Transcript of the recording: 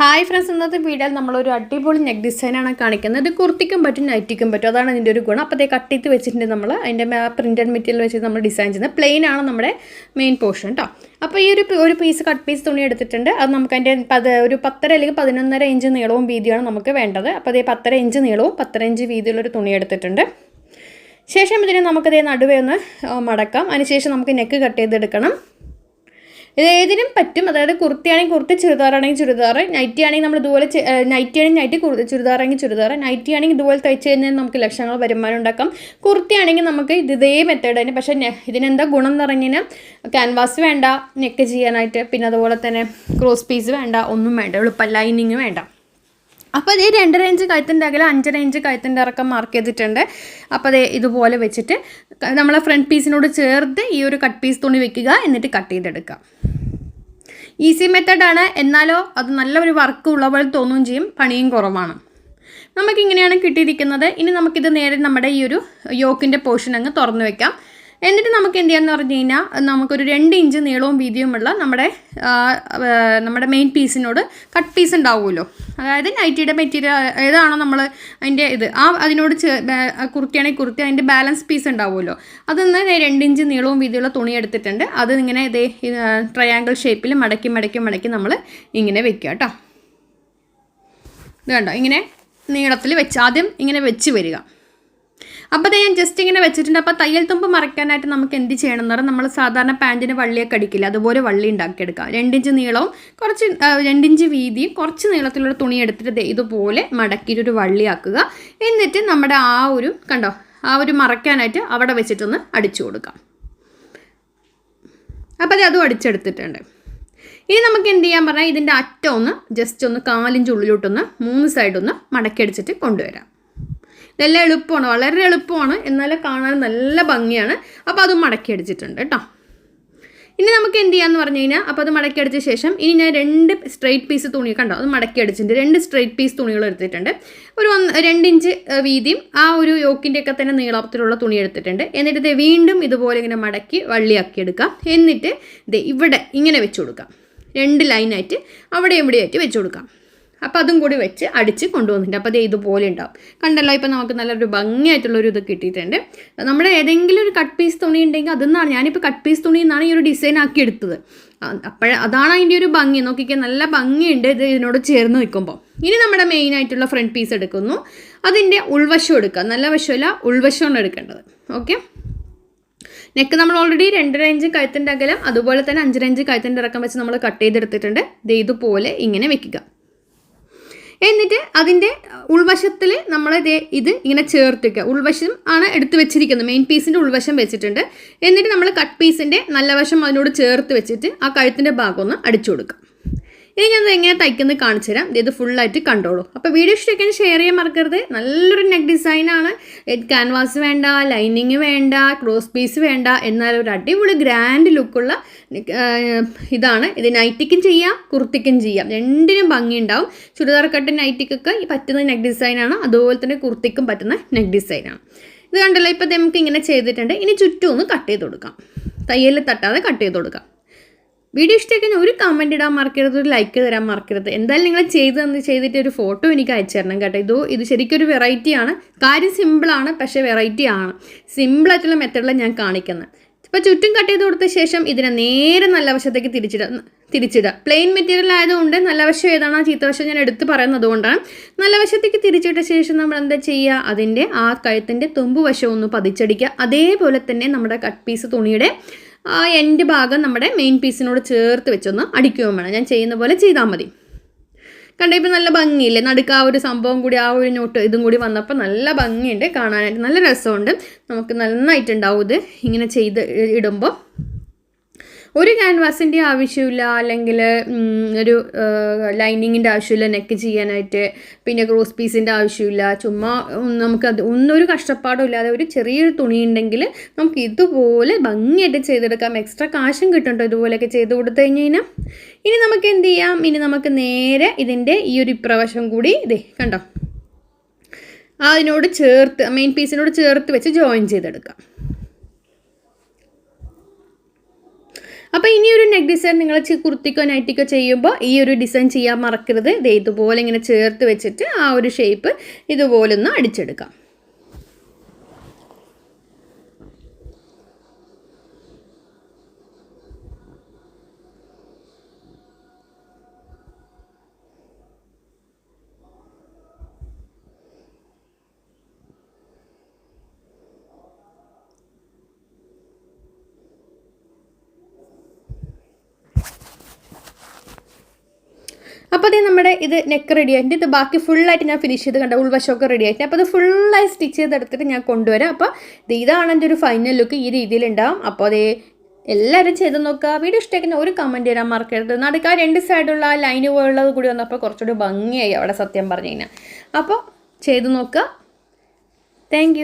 Hi friends ഇന്നത്തെ വീഡിയോയിൽ നമ്മളൊരു അടിപൊളി നെക്ക് ഡിസൈനാണ് കാണിക്കുന്നത്. ഇത് കുർത്തിക്കും പറ്റും നൈറ്റിക്കും പറ്റും. അതാണ് അതിന്റെ ഒരു ഗുണം. അപ്പോൾ അതേ കട്ടിത്ത് വെച്ചിട്ടുണ്ട് നമ്മൾ അതിന്റെ പ്രിന്റഡ് മെറ്റീരിയൽ വെച്ചിട്ട് നമ്മൾ ഡിസൈൻ ചെയ്യുന്നത്. പ്ലെയിൻ ആണ് നമ്മുടെ മെയിൻ പോർഷൻ കേട്ടോ അപ്പോൾ ഈ ഒരു ഒരു പീസ് കട്ട് പീസ് തുണി എടുത്തിട്ടുണ്ട്. അത് നമുക്ക് അതിന്റെ പത് ഒരു പത്തര അല്ലെങ്കിൽ പതിനൊന്നര ഇഞ്ച് നീളവും വീതിയാണ് നമുക്ക് വേണ്ടത്. അപ്പോൾ അതേ പത്തര ഇഞ്ച് നീളവും പത്തര ഇഞ്ച് വീതിയുള്ളൊരു തുണി എടുത്തിട്ടുണ്ട്. ശേഷം ഇതിനെ നമുക്കതേ നടുവേ ഒന്ന് മടക്കാം. അതിനുശേഷം നമുക്ക് നെക്ക് കട്ട് ചെയ്തെടുക്കണം. ഇത് ഏതിനും പറ്റും. അതായത് കുർത്തിയാണെങ്കിൽ കുർത്തി ചുരിദാറാണെങ്കിൽ ചുരിദാർ നൈറ്റി ആണെങ്കിൽ നമ്മൾ ഇതുപോലെ നൈറ്റി ആണെങ്കിൽ നൈറ്റി ചുരിദാറാണെങ്കിൽ ചുരിദാർ നൈറ്റി ആണെങ്കിൽ ഇതുപോലെ തയ്ച്ച് കഴിഞ്ഞാൽ നമുക്ക് ലക്ഷങ്ങൾ വരുമാനം ഉണ്ടാക്കാം. കുർത്തി ആണെങ്കിൽ നമുക്ക് ഇത് ഇതേ മെത്തേഡ് തന്നെ. പക്ഷേ ഇതിനെന്താ ഗുണം എന്ന് പറഞ്ഞു കഴിഞ്ഞാൽ ക്യാൻവാസ് വേണ്ട നെക്ക് ചെയ്യാനായിട്ട്. പിന്നെ അതുപോലെ തന്നെ ക്രോസ് പീസ് വേണ്ട ഒന്നും വേണ്ട എളുപ്പം ലൈനിങ് വേണ്ട. അപ്പോൾ ഇത് രണ്ട് റേഞ്ച് കഴുത്തിന്റെ അകലെ അഞ്ച് റേഞ്ച് കഴുത്തിന്റെ ഇറക്കം മാർക്ക് ചെയ്തിട്ടുണ്ട്. അപ്പോൾ അത് ഇതുപോലെ വെച്ചിട്ട് നമ്മളെ ഫ്രണ്ട് പീസിനോട് ചേർത്ത് ഈ ഒരു കട്ട് പീസ് തുണി വെക്കുക. എന്നിട്ട് കട്ട് ചെയ്തെടുക്കുക. ഈസി മെത്തഡാണ് എന്നാലോ അത് നല്ലൊരു വർക്ക് ഉള്ള പോലെ തോന്നുകയും ചെയ്യും. പണിയും കുറവാണ്. നമുക്കിങ്ങനെയാണ് കിട്ടിയിരിക്കുന്നത്. ഇനി നമുക്കിത് നേരെ നമ്മുടെ ഈ ഒരു യോക്കിന്റെ പോർഷൻ അങ്ങ് തുറന്നു വെക്കാം. എന്നിട്ട് നമുക്ക് എന്ത് ചെയ്യാന്ന് പറഞ്ഞു കഴിഞ്ഞാൽ നമുക്കൊരു രണ്ട് ഇഞ്ച് നീളവും വീതിയുമുള്ള നമ്മുടെ നമ്മുടെ മെയിൻ പീസിനോട് കട്ട് പീസ് ഉണ്ടാവുമല്ലോ. അതായത് നൈറ്റിയുടെ മെറ്റീരിയൽ ഏതാണോ നമ്മൾ അതിന്റെ ഇത്. ആ അതിനോട് കുറുക്കിയാണെങ്കിൽ കുർത്തി അതിന്റെ ബാലൻസ് പീസ് ഉണ്ടാവുമല്ലോ. അതൊന്ന് രണ്ട് ഇഞ്ച് നീളവും വീതിയുള്ള തുണി എടുത്തിട്ടുണ്ട്. അത് ഇങ്ങനെ ഇതേ ട്രയാങ്കിൾ ഷേപ്പിൽ മടക്കി മടക്കി മടക്കി നമ്മൾ ഇങ്ങനെ വെക്കുക കേട്ടോ. ഇത് കണ്ടോ? ഇങ്ങനെ നീളത്തിൽ വെച്ച് ആദ്യം ഇങ്ങനെ വെച്ച് വരിക. അപ്പോൾ ഞാൻ ജസ്റ്റ് ഇങ്ങനെ വെച്ചിട്ടുണ്ട്. അപ്പോൾ തയ്യൽ തുമ്പ് മറയ്ക്കാനായിട്ട് നമുക്ക് എന്ത് ചെയ്യണം എന്ന് പറഞ്ഞാൽ നമ്മൾ സാധാരണ പാന്റിന് വള്ളിയൊക്കെ അടിക്കില്ല അതുപോലെ വള്ളി ഉണ്ടാക്കിയെടുക്കാം. രണ്ടിഞ്ച് നീളവും കുറച്ച് രണ്ടിഞ്ച് വീതിയും കുറച്ച് നീളത്തിലുള്ള തുണി എടുത്തിട്ട് ഇതുപോലെ മടക്കിയിട്ട് ഒരു വള്ളിയാക്കുക. എന്നിട്ട് നമ്മുടെ ആ ഒരു കണ്ടോ ആ ഒരു മറയ്ക്കാനായിട്ട് അവിടെ വെച്ചിട്ടൊന്ന് അടിച്ചു കൊടുക്കാം. അപ്പോൾ അത് അതും അടിച്ചെടുത്തിട്ടുണ്ട്. ഇനി നമുക്ക് എന്ത് ചെയ്യാൻ പറഞ്ഞാൽ ഇതിന്റെ അറ്റം ഒന്ന് ജസ്റ്റ് ഒന്ന് കാലിന്റെ ഉള്ളിലോട്ടൊന്ന് മൂന്ന് സൈഡൊന്ന് മടക്കി അടിച്ചിട്ട് കൊണ്ടുവരാം. ഇതെല്ലാം എളുപ്പമാണ് വളരെ എളുപ്പമാണ്. എന്നാലും കാണാൻ നല്ല ഭംഗിയാണ്. അപ്പോൾ അതും മടക്കി അടിച്ചിട്ടുണ്ട് കേട്ടോ. ഇനി നമുക്ക് എന്ത് ചെയ്യാന്ന് പറഞ്ഞു കഴിഞ്ഞാൽ അപ്പോൾ അത് മടക്കി അടിച്ച ശേഷം ഇനി ഞാൻ രണ്ട് സ്ട്രെയിറ്റ് പീസ് തുണി കണ്ടോ? അത് മടക്കി അടിച്ചിട്ടുണ്ട് രണ്ട് സ്ട്രെയിറ്റ് പീസ് തുണികൾ എടുത്തിട്ടുണ്ട്. ഒരു ഒന്ന് രണ്ട് ഇഞ്ച് വീതിയും ആ ഒരു യോക്കിന്റെ ഒക്കെ തന്നെ നീളത്തിലുള്ള തുണി എടുത്തിട്ടുണ്ട്. എന്നിട്ട് ഇത് വീണ്ടും ഇതുപോലെ ഇങ്ങനെ മടക്കി വള്ളിയാക്കി എടുക്കാം എന്നിട്ട് ഇത് ഇവിടെ ഇങ്ങനെ വെച്ച് കൊടുക്കാം. രണ്ട് ലൈനായിട്ട് അവിടെ ഇവിടെയായിട്ട് വെച്ച് കൊടുക്കാം. അപ്പോൾ അതും കൂടി വെച്ച് അടിച്ച് കൊണ്ടുവന്നിട്ടുണ്ട്. അപ്പോൾ അത് ഇതുപോലെ ഉണ്ടാവും. കണ്ടല്ലോ ഇപ്പോൾ നമുക്ക് നല്ലൊരു ഭംഗിയായിട്ടുള്ളൊരു ഇത് കിട്ടിയിട്ടുണ്ട്. നമ്മുടെ ഏതെങ്കിലും ഒരു കട്ട് പീസ് തുണി ഉണ്ടെങ്കിൽ അതെന്നാണ്? ഞാനിപ്പോൾ കട്ട് പീസ് തുണി എന്നാണ് ഈ ഒരു ഡിസൈൻ ആക്കി എടുത്തത്. അപ്പോൾ അതാണ് അതിന്റെ ഒരു ഭംഗി. നോക്കിക്കാൻ നല്ല ഭംഗിയുണ്ട് ഇത് ഇതിനോട് ചേർന്ന് നിൽക്കുമ്പോൾ ഇനി നമ്മുടെ മെയിൻ ആയിട്ടുള്ള ഫ്രണ്ട് പീസ് എടുക്കുന്നു. അതിന്റെ ഉൾവശം എടുക്കുക നല്ല വശമല്ല ഉൾവശമാണ് എടുക്കേണ്ടത്. ഓക്കെ നെക്ക് നമ്മൾ ഓൾറെഡി രണ്ടര ഇഞ്ച് കഴുത്തിന്റെ അകലം അതുപോലെ തന്നെ അഞ്ചര ഇഞ്ച് കഴുത്തിന്റെ ഇറക്കം വെച്ച് നമ്മൾ കട്ട് ചെയ്തെടുത്തിട്ടുണ്ട്. ഇത് ഇതുപോലെ ഇങ്ങനെ വെക്കുക. എന്നിട്ട് അതിന്റെ ഉൾവശത്തിൽ നമ്മൾ ഇത് ഇങ്ങനെ ചേർത്തിക്കുക ഉൾവശം ആണ് എടുത്ത് വെച്ചിരിക്കുന്നത്. മെയിൻ പീസിന്റെ ഉൾവശം വെച്ചിട്ടുണ്ട്. എന്നിട്ട് നമ്മൾ കട്ട് പീസിന്റെ നല്ല വശം അതിനോട് ചേർത്ത് വെച്ചിട്ട് ആ കഴുത്തിന്റെ ഭാഗം ഒന്ന് അടിച്ചു കൊടുക്കുക ഇനി ഞാൻ എങ്ങനെ തയ്ക്കുന്നത് കാണിച്ചു തരാം. ഇത് ഫുള്ളായിട്ട് കണ്ടോളൂ അപ്പോൾ വീഡിയോ ഇഷ്ടമൊക്കെ ഷെയർ ചെയ്യാൻ മറക്കരുത്. നല്ലൊരു നെക്ക് ഡിസൈനാണ് ക്യാൻവാസ് വേണ്ട ലൈനിങ് വേണ്ട ക്രോസ് പീസ് വേണ്ട. എന്നാൽ ഒരു അടിപൊളി ഗ്രാൻഡ് ലുക്കുള്ള ഇതാണ്. ഇത് നൈറ്റിക്കും ചെയ്യാം കുർത്തിക്കും ചെയ്യാം. രണ്ടിനും ഭംഗിയുണ്ടാവും. ചുരിദാർ കട്ട് നൈറ്റിക്കൊക്കെ പറ്റുന്ന നെക്ക് ഡിസൈനാണ് അതുപോലെ തന്നെ കുർത്തിക്കും പറ്റുന്ന നെക്ക് ഡിസൈനാണ് ഇത് കണ്ടല്ലോ ഇപ്പോൾ നമുക്ക് ഇങ്ങനെ ചെയ്തിട്ടുണ്ട്. ഇനി ചുറ്റും ഒന്ന് കട്ട് ചെയ്ത് കൊടുക്കാം. തയ്യലിൽ തട്ടാതെ കട്ട് ചെയ്ത് കൊടുക്കാം. വീഡിയോ ഇഷ്ടമായി ഒരു കമന്റ് ഇടാൻ മറക്കരുത് ഒരു ലൈക്ക് തരാൻ മറക്കരുത്. എന്തായാലും നിങ്ങൾ ചെയ്ത് തന്ന് ചെയ്തിട്ട് ഒരു ഫോട്ടോ എനിക്ക് അയച്ചു തരണം കേട്ടോ. ഇതോ ഇത് ശരിക്കും ഒരു വെറൈറ്റി ആണ്. കാര്യം സിമ്പിളാണ് പക്ഷേ വെറൈറ്റി ആണ്. സിമ്പിളായിട്ടുള്ള മെത്തഡിലാണ് ഞാൻ കാണിക്കുന്നത് ഇപ്പോൾ ചുറ്റും കട്ട് ചെയ്ത് കൊടുത്ത ശേഷം ഇതിനെ നേരെ നല്ല വശത്തേക്ക് തിരിച്ചിടുക തിരിച്ചിടുക പ്ലെയിൻ മെറ്റീരിയൽ ആയതുകൊണ്ട് നല്ല വശം ഏതാണോ? ചീത്ത വശം ഞാൻ എടുത്ത് പറയുന്നത് കൊണ്ടാണ്. നല്ല വശത്തേക്ക് തിരിച്ചിട്ട ശേഷം നമ്മൾ എന്താ ചെയ്യുക അതിന്റെ ആ കഴുത്തിന്റെ തുമ്പ് വശം ഒന്ന് പതിച്ചടിക്കുക അതേപോലെ തന്നെ നമ്മുടെ കട്ട് പീസ് തുണിയുടെ ആ എന്റെ ഭാഗം നമ്മുടെ മെയിൻ പീസിനോട് ചേർത്ത് വെച്ചൊന്ന് അടിക്കുകയും വേണം. ഞാൻ ചെയ്യുന്ന പോലെ ചെയ്താൽ മതി. കണ്ടേ ഇപ്പം നല്ല ഭംഗിയില്ലേ? നടുക്ക് ആ ഒരു സംഭവം കൂടി ആ ഒരു നോട്ട് ഇതും കൂടി വന്നപ്പോൾ നല്ല ഭംഗിയുണ്ട് കാണാനായിട്ട് നല്ല രസമുണ്ട്. നമുക്ക് നന്നായിട്ടുണ്ടാവും ഇത് ഇങ്ങനെ ചെയ്ത് ഇടുമ്പോൾ ഒരു ക്യാൻവാസിന്റെ ആവശ്യമില്ല അല്ലെങ്കിൽ ഒരു ലൈനിങ്ങിന്റെ ആവശ്യമില്ല നെക്ക് ചെയ്യാനായിട്ട് പിന്നെ ക്രോസ് പീസിന്റെ ആവശ്യമില്ല. ചുമ്മാ നമുക്കത് ഒന്നൊരു കഷ്ടപ്പാടും ഇല്ലാതെ ഒരു ചെറിയൊരു തുണി ഉണ്ടെങ്കിൽ നമുക്ക് ഇതുപോലെ ഭംഗിയായിട്ട് ചെയ്തെടുക്കാം. എക്സ്ട്രാ കാശും കിട്ടുന്നുണ്ടോ ഇതുപോലെയൊക്കെ ചെയ്ത് കൊടുത്തു കഴിഞ്ഞ് കഴിഞ്ഞാൽ ഇനി നമുക്ക് എന്ത് ചെയ്യാം? ഇനി നമുക്ക് നേരെ ഇതിന്റെ ഈ ഒരു ഇപ്രവശം കൂടി ഇതേ കണ്ടോ? അതിനോട് ചേർത്ത് മെയിൻ പീസിനോട് ചേർത്ത് വെച്ച് ജോയിൻ ചെയ്തെടുക്കാം. അപ്പോൾ ഇനി ഒരു നെക്ക് ഡിസൈൻ നിങ്ങൾ കുർത്തിക്കോ നൈറ്റിക്കോ ചെയ്യുമ്പോൾ ഈ ഒരു ഡിസൈൻ ചെയ്യാൻ മറക്കരുത്. ഇതേ ഇതുപോലെ ഇങ്ങനെ ചേർത്ത് വെച്ചിട്ട് ആ ഒരു ഷേപ്പ് ഇതുപോലെ ഒന്ന് അടിച്ചെടുക്കാം. അപ്പോൾ ഇത് നമ്മുടെ ഇത് നെക്ക് റെഡി ആയിട്ട് ഇത് ബാക്കി ഫുള്ളായിട്ട് ഞാൻ ഫിനിഷ് ചെയ്ത് കണ്ട ഉൾവശമൊക്കെ റെഡി ആയിട്ട് അപ്പോൾ അത് ഫുള്ളായി സ്റ്റിച്ച് ചെയ്തെടുത്തിട്ട് ഞാൻ കൊണ്ടുവരാം. അപ്പോൾ ഇത് ഇതാണ് എന്റെ ഒരു ഫൈനൽ ലുക്ക് ഈ രീതിയിലുണ്ടാവും. അപ്പോൾ അതേ എല്ലാവരും ചെയ്ത് നോക്കുക. വീഡിയോ ഇഷ്ടമാക്കുന്ന ഒരു കമന്റ് തരാൻ മറക്കരുത്. നടുക്ക് ആ രണ്ട് സൈഡുള്ള ലൈന് പോലുള്ളത് കൂടി വന്നപ്പോൾ കുറച്ചുകൂടി ഭംഗിയായി അവിടെ സത്യം പറഞ്ഞു കഴിഞ്ഞാൽ അപ്പോൾ ചെയ്ത് നോക്കുക. താങ്ക്